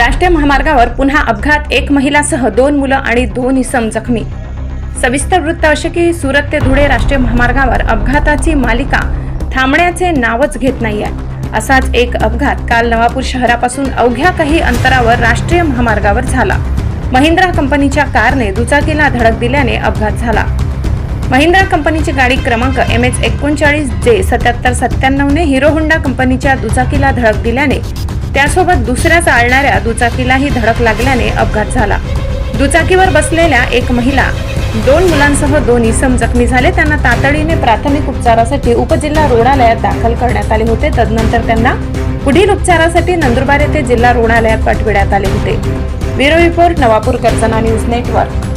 राष्ट्रीय महामार्गावर पुन्हा अपघात. एक महिलासह दोन मुलं आणि दोन इसम जखमी सविस्तर वृत्त असे की सुरत ते धुळे राष्ट्रीय महामार्गावर अपघाताची मालिका थांबण्याचे नावच घेत नाहीये. असाच एक अपघात काल नवापूर शहरापासून अवघ्या काही अंतरावर राष्ट्रीय महामार्गावर झाला. महिंद्रा कंपनीच्या कारने दुचाकीला धडक दिल्याने अपघात झाला. महिंद्रा कंपनीची गाडी क्रमांक एम एच एकोणचाळीस जे सत्याहत्तर सत्त्याण्णवने हिरो होंडा कंपनीच्या दुचाकीला धडक दिल्याने त्यासोबत दुसऱ्या चालणाऱ्या दुचाकीलाही धडक लागल्याने अपघात झाला. दुचाकीवर बसलेल्या एक महिला दोन मुलांसह दोन इसम जखमी झाले. त्यांना तातडीने प्राथमिक उपचारासाठी उपजिल्हा रुग्णालयात दाखल करण्यात आले होते. तदनंतर त्यांना पुढील उपचारासाठी नंदुरबार येथे जिल्हा रुग्णालयात पाठविण्यात आले होते. ब्युरो रिपोर्ट नवापूर कर्जना न्यूज नेटवर्क.